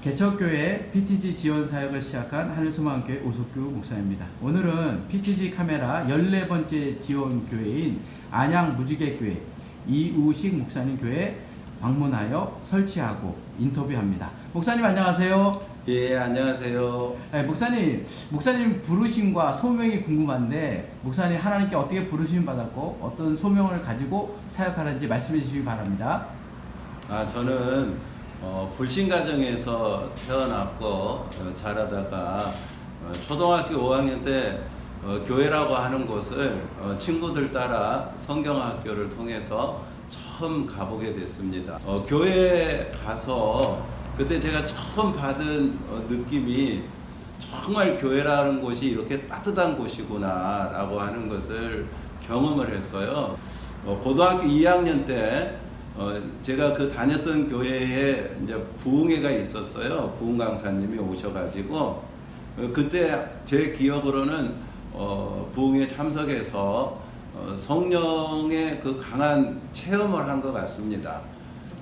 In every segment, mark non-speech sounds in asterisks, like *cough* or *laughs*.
개척교회 PTG 지원 사역을 시작한 하늘소망교회 오석규 목사입니다. 오늘은 PTG 카메라 14번째 지원교회인 안양 무지개교회 이우식 목사님 교회 방문하여 설치하고 인터뷰합니다. 목사님 안녕하세요. 예, 안녕하세요. 네, 목사님, 목사님 부르심과 소명이 궁금한데 목사님 하나님께 어떻게 부르심 받았고 어떤 소명을 가지고 사역하는지 말씀해 주시기 바랍니다. 아, 저는 어, 불신 가정에서 태어났고 어, 자라다가 어, 초등학교 5학년 때 어, 교회라고 하는 곳을 어, 친구들 따라 성경학교를 통해서 처음 가보게 됐습니다. 어, 교회에 가서 그때 제가 처음 받은 어, 느낌이 정말 교회라는 곳이 이렇게 따뜻한 곳이구나라고 하는 것을 경험을 했어요. 어, 고등학교 2학년 때 어, 제가 그 다녔던 교회에 이제 부흥회가 있었어요. 부흥 강사님이 오셔가지고 어, 그때 제 기억으로는 어, 부흥회 참석해서 어, 성령의 그 강한 체험을 한 것 같습니다.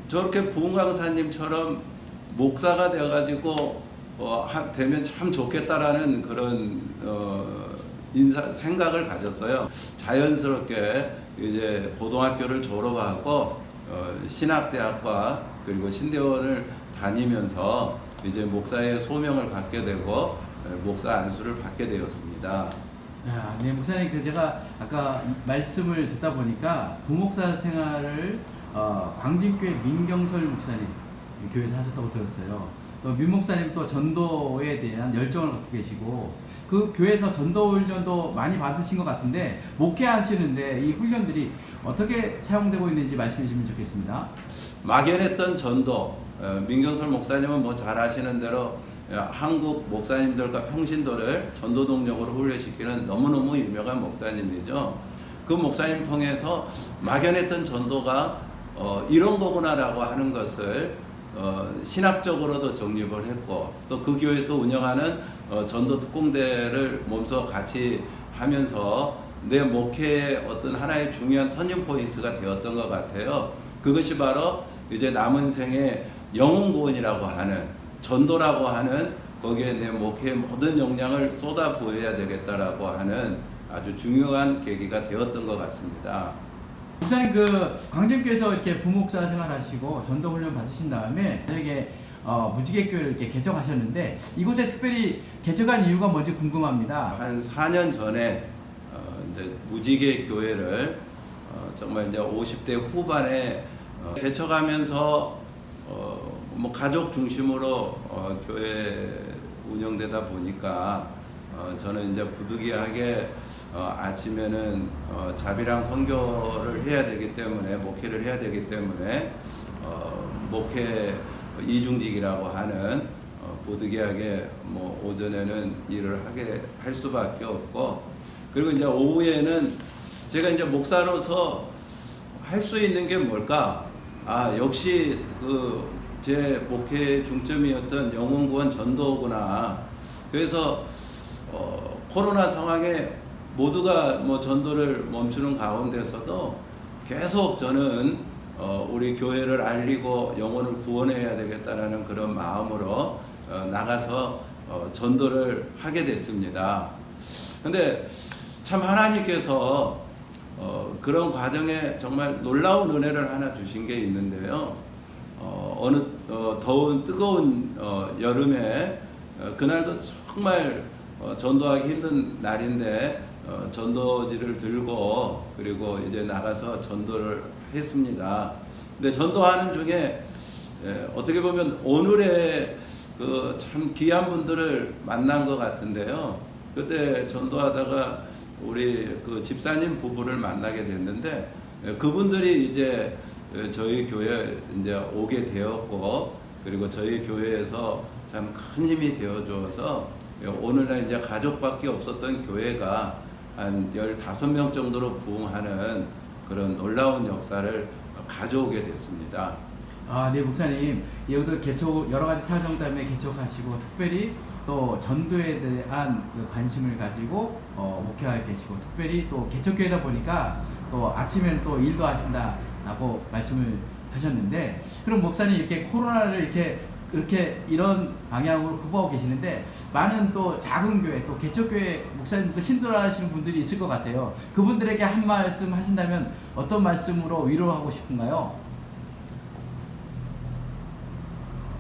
저렇게 부흥 강사님처럼 목사가 되어가지고 어, 하- 되면 참 좋겠다라는 그런 어, 인사 생각을 가졌어요. 자연스럽게 이제 고등학교를 졸업하고 어, 신학대학과 그리고 신대원을 다니면서 이제 목사의 소명을 받게 되고 어, 목사 안수를 받게 되었습니다. 야, 네 목사님 그 제가 아까 말씀을 듣다 보니까 부목사 생활을 어, 광진교회 민경설 목사님 교회에서 하셨다고 들었어요. 또 민 목사님 또 전도에 대한 열정을 갖고 계시고 그 교회에서 전도 훈련도 많이 받으신 것 같은데 목회하시는데 이 훈련들이 어떻게 사용되고 있는지 말씀해 주시면 좋겠습니다. 막연했던 전도 어, 민경설 목사님은 뭐잘 아시는 대로 어, 한국 목사님들과 평신도를 전도 동력으로 훈련시키는 너무너무 유명한 목사님이죠. 그 목사님 통해서 막연했던 전도가 어, 이런 거구나라고 하는 것을 어, 신학적으로도 정립을 했고 또 그 교회에서 운영하는 어, 전도 특공대를 몸소 같이 하면서 내 목회의 어떤 하나의 중요한 터닝 포인트가 되었던 것 같아요. 그것이 바로 이제 남은 생의 영혼 구원이라고 하는 전도라고 하는 거기에 내 목회의 모든 역량을 쏟아 부어야 되겠다라고 하는 아주 중요한 계기가 되었던 것 같습니다. 목사님 그 광진교회에서 이렇게 부목사 생활하시고 전도 훈련 받으신 다음에 저에게 어, 무지개교회를 이렇게 개척하셨는데 이곳에 특별히 개척한 이유가 뭔지 궁금합니다. 한 4년 전에 어, 이제 무지개 교회를 어, 정말 이제 50대 후반에 어, 개척하면서 어, 뭐 가족 중심으로 어, 교회 운영되다 보니까 어, 저는 이제 부득이하게 어, 아침에는 어, 자비랑 선교를 해야 되기 때문에 목회를 해야 되기 때문에 어, 목회 이중직이라고 하는 어, 부득이하게 뭐 오전에는 일을 하게 할 수밖에 없고 그리고 이제 오후에는 제가 이제 목사로서 할 수 있는 게 뭘까? 아 역시 그 제 목회 중점이었던 영혼 구원 전도구나. 그래서 어, 코로나 상황에 모두가 뭐 전도를 멈추는 가운데서도 계속 저는 어, 우리 교회를 알리고 영혼을 구원해야 되겠다라는 그런 마음으로 어, 나가서 어, 전도를 하게 됐습니다. 근데 참 하나님께서 어, 그런 과정에 정말 놀라운 은혜를 하나 주신 게 있는데요. 어, 어느 어, 더운 뜨거운 어, 여름에 어, 그날도 정말 어, 전도하기 힘든 날인데 어, 전도지를 들고 그리고 이제 나가서 전도를 했습니다. 근데 전도하는 중에 예, 어떻게 보면 오늘의 그 참 귀한 분들을 만난 것 같은데요. 그때 전도하다가 우리 그 집사님 부부를 만나게 됐는데 예, 그분들이 이제 예, 저희 교회 이제 오게 되었고 그리고 저희 교회에서 참 큰 힘이 되어 예, 오늘날 이제 가족밖에 없었던 교회가 한 15명 정도로 부흥하는 그런 놀라운 역사를 가져오게 됐습니다. 아, 네 목사님 여기도 개척 여러 가지 사정 때문에 개척하시고 특별히 또 전도에 대한 그 관심을 가지고 어, 목회하고 계시고 특별히 또 개척교회다 보니까 또 아침엔 또 일도 하신다라고 말씀을 하셨는데 그럼 목사님 이렇게 코로나를 이렇게 그렇게 이런 방향으로 극복하고 계시는데 많은 또 작은 교회 또 개척교회 목사님도 힘들어하시는 분들이 있을 것 같아요. 그분들에게 한 말씀 하신다면 어떤 말씀으로 위로하고 싶은가요?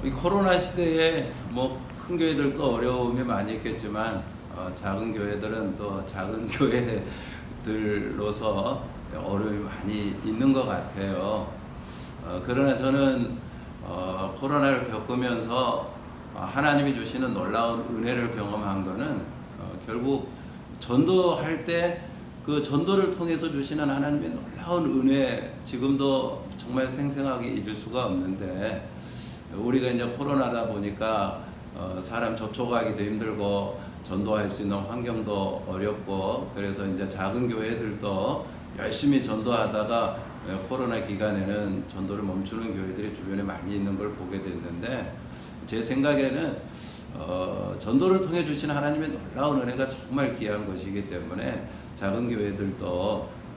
이 코로나 시대에 뭐 큰 교회들도 어려움이 많이 있겠지만 어, 작은 교회들은 또 작은 *laughs* 교회들로서 어려움이 많이 있는 것 같아요. 어, 그러나 저는 어, 코로나를 겪으면서 어, 하나님이 주시는 놀라운 은혜를 경험한 거는 어, 결국 전도할 때 그 전도를 통해서 주시는 하나님의 놀라운 은혜 지금도 정말 생생하게 잊을 수가 없는데 우리가 이제 코로나다 보니까 어, 사람 접촉하기도 힘들고 전도할 수 있는 환경도 어렵고 그래서 이제 작은 교회들도 열심히 전도하다가 어, 코로나 기간에는 전도를 멈추는 교회들이 주변에 많이 있는 걸 보게 됐는데 제 생각에는 어, 전도를 통해 주신 하나님의 놀라운 은혜가 정말 귀한 것이기 때문에 작은 교회들도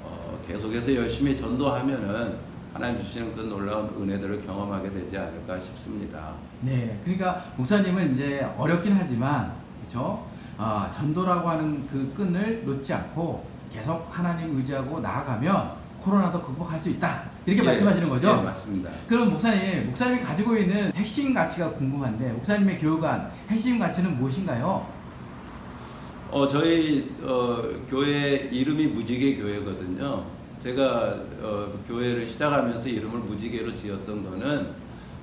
어, 계속해서 열심히 전도하면은 하나님 주시는 그 놀라운 은혜들을 경험하게 되지 않을까 싶습니다. 네, 그러니까 목사님은 이제 어렵긴 하지만 그렇죠. 아, 전도라고 하는 그 끈을 놓지 않고 계속 하나님 의지하고 나아가면 코로나도 극복할 수 있다 이렇게 예, 말씀하시는 거죠? 예, 맞습니다. 그럼 목사님, 목사님이 가지고 있는 핵심 가치가 궁금한데 목사님의 교육안 핵심 가치는 무엇인가요? 어, 저희 어, 교회 이름이 무지개 교회거든요. 제가 어, 교회를 시작하면서 이름을 무지개로 지었던 거는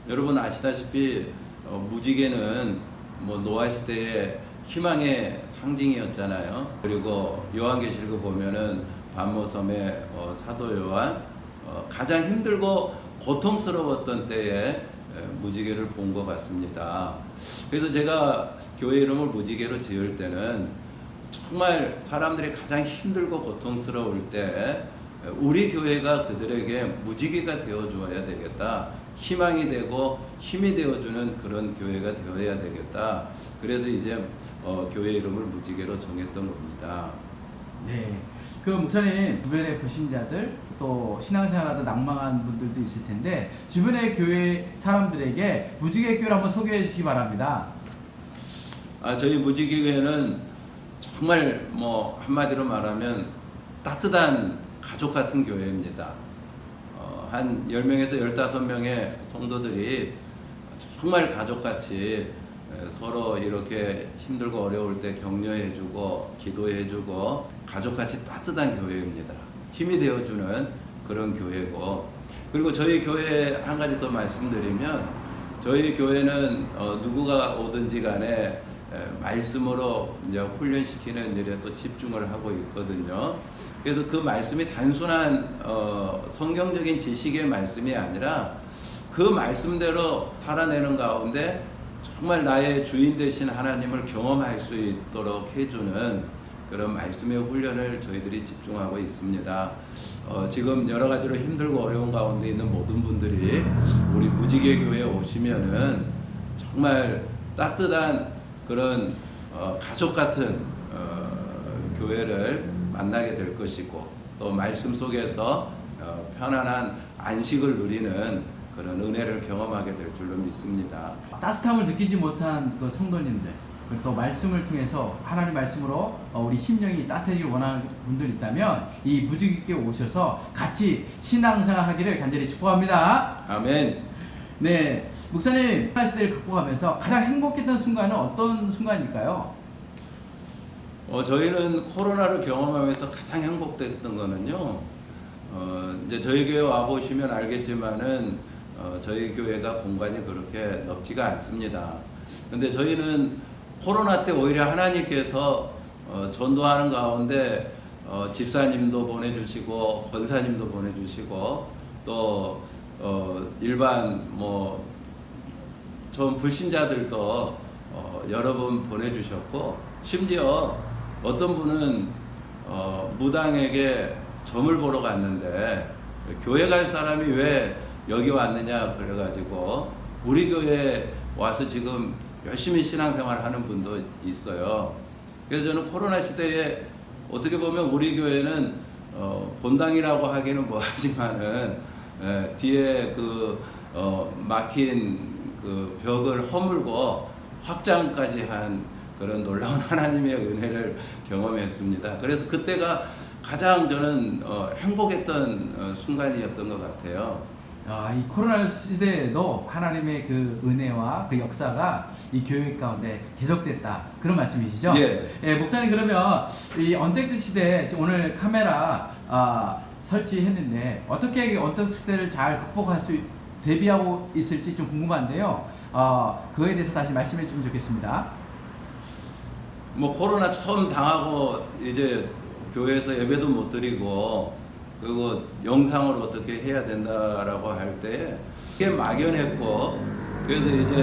여러분 아시다시피 어, 무지개는 뭐 노아 시대의 희망의 상징이었잖아요. 그리고 요한계시록 보면은 반모섬의 어, 사도 요한 어, 가장 힘들고 고통스러웠던 때에 에, 무지개를 본 것 같습니다. 그래서 제가 교회 이름을 무지개로 지을 때는 정말 사람들이 가장 힘들고 고통스러울 때 우리 교회가 그들에게 무지개가 되어 주어야 되겠다. 희망이 되고 힘이 되어 주는 그런 교회가 되어야 되겠다. 그래서 이제 어, 교회 이름을 무지개로 정했던 겁니다. 네. 그 목사님 주변의 불신자들 또 신앙생활하다 낭망한 분들도 있을 텐데 주변의 교회 사람들에게 무지개 교회를 한번 소개해 주시기 바랍니다. 아, 저희 무지개 교회는 정말 뭐 한마디로 말하면 따뜻한 가족 같은 교회입니다. 어, 한 10명에서 15명의 성도들이 정말 가족같이 에, 서로 이렇게 힘들고 어려울 때 격려해주고 기도해주고 가족같이 따뜻한 교회입니다. 힘이 되어주는 그런 교회고 그리고 저희 교회 한 가지 더 말씀드리면 저희 교회는 어, 누구가 오든지 간에 에, 말씀으로 이제 훈련시키는 일에 또 집중을 하고 있거든요. 그래서 그 말씀이 단순한 어, 성경적인 지식의 말씀이 아니라 그 말씀대로 살아내는 가운데 정말 나의 주인 되신 하나님을 경험할 수 있도록 해주는 그런 말씀의 훈련을 저희들이 집중하고 있습니다. 어, 지금 여러 가지로 힘들고 어려운 가운데 있는 모든 분들이 우리 무지개 교회에 오시면은 정말 따뜻한 그런 어, 가족 같은 어, 교회를 만나게 될 것이고 또 말씀 속에서 어, 편안한 안식을 누리는 그런 은혜를 경험하게 될 줄로 믿습니다. 따뜻함을 느끼지 못한 그 성도님들 그리고 또 말씀을 통해서 하나님 말씀으로 어, 우리 심령이 따뜻해지길 원하는 분들 있다면 이 무지개교회 오셔서 같이 신앙생활 하기를 간절히 축복합니다. 아멘. 네, 목사님 코로나 시대를 극복하면서 가장 행복했던 순간은 어떤 순간일까요? 어, 저희는 코로나를 경험하면서 가장 행복됐던 거는요. 어, 이제 저희 교회 와 보시면 알겠지만은 어, 저희 교회가 공간이 그렇게 넓지가 않습니다. 근데 저희는 코로나 때 오히려 하나님께서 어, 전도하는 가운데 어, 집사님도 보내주시고 권사님도 보내주시고 또 어, 일반 뭐전 불신자들도 어, 여러 번 보내주셨고 심지어 어떤 분은 어, 무당에게 점을 보러 갔는데 교회 갈 사람이 왜 여기 왔느냐 그래가지고 우리 교회 와서 지금 열심히 신앙생활 하는 분도 있어요. 그래서 저는 코로나 시대에 어떻게 보면 우리 교회는 어, 본당이라고 하기는 뭐하지만은 에, 뒤에 그 어, 막힌 그 벽을 허물고 확장까지 한 그런 놀라운 *laughs* 하나님의 은혜를 경험했습니다. 그래서 그때가 가장 저는 어, 행복했던 어, 순간이었던 것 같아요. 아, 이 코로나 시대에도 하나님의 그 은혜와 그 역사가 이 교회 가운데 계속됐다 그런 말씀이시죠? 예. 목사님 그러면 이 언택트 시대 오늘 카메라 아, 설치했는데 어떻게 어떤 시대를 잘 극복할 수 대비하고 있을지 좀 궁금한데요. 어, 그거에 대해서 다시 말씀해 주면 좋겠습니다. 뭐 코로나 처음 당하고 이제 교회에서 예배도 못 드리고 그리고 영상으로 어떻게 해야 된다라고 할때 그게 막연했고 그래서 이제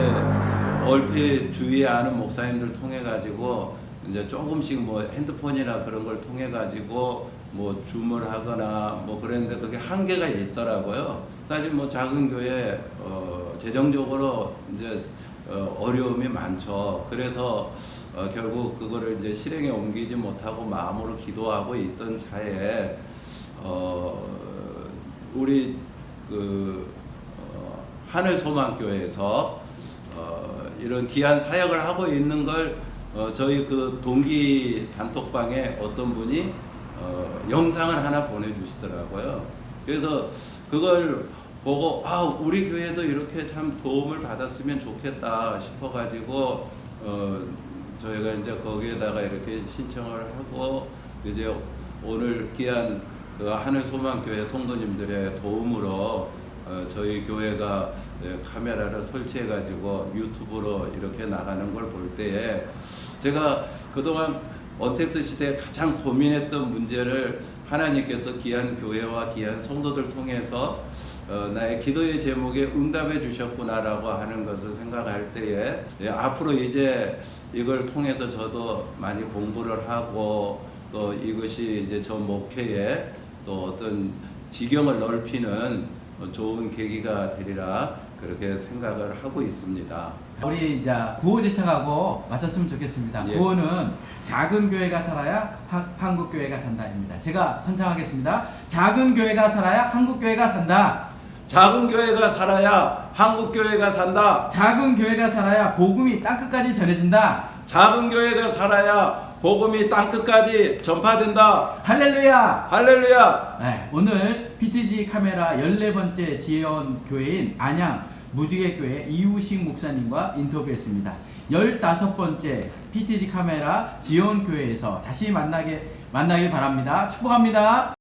얼핏 주위에 아는 목사님들 통해 가지고 이제 조금씩 뭐 핸드폰이나 그런 걸 통해 가지고 뭐 줌을 하거나 뭐 그랬는데 그게 한계가 있더라고요. 사실 뭐 작은 교회 어 재정적으로 이제 어, 어려움이 많죠. 그래서 어, 결국 그거를 이제 실행에 옮기지 못하고 마음으로 기도하고 있던 차에 어, 우리 그 어, 하늘 소망 교회에서 어, 이런 귀한 사역을 하고 있는 걸 어, 저희 그 동기 단톡방에 어떤 분이 어, 영상을 하나 보내주시더라고요. 그래서 그걸 보고 아 우리 교회도 이렇게 참 도움을 받았으면 좋겠다 싶어가지고 어, 저희가 이제 거기에다가 이렇게 신청을 하고 이제 오늘 귀한 그 하늘 소망교회 성도님들의 도움으로 어, 저희 교회가 예, 카메라를 설치해 가지고 유튜브로 이렇게 나가는 걸 볼 때에 제가 그동안 언택트 시대에 가장 고민했던 문제를 하나님께서 귀한 교회와 귀한 성도들 통해서 어, 나의 기도의 제목에 응답해 주셨구나라고 하는 것을 생각할 때에 예, 앞으로 이제 이걸 통해서 저도 많이 공부를 하고 또 이것이 이제 저 목회에 또 어떤 지경을 넓히는 어, 좋은 계기가 되리라 그렇게 생각을 하고 있습니다. 우리 이제 구호 제창하고 마쳤으면 좋겠습니다. 예. 구호는 작은 교회가 살아야 한, 한국 교회가 산다입니다. 제가 선창하겠습니다. 작은 교회가 살아야 한국 교회가 산다. 작은 교회가 살아야 한국 교회가 산다. 작은 교회가 살아야 복음이 땅 끝까지 전해진다. 작은 교회가 살아야 복음이 땅 끝까지 전파된다. 할렐루야. 할렐루야. 네, 오늘 PTG 카메라 14번째 지혜원 교회인 안양 무지개 교회 이우식 목사님과 인터뷰했습니다. 15번째 PTG 카메라 지혜원 교회에서 다시 만나게 만나길 바랍니다. 축복합니다.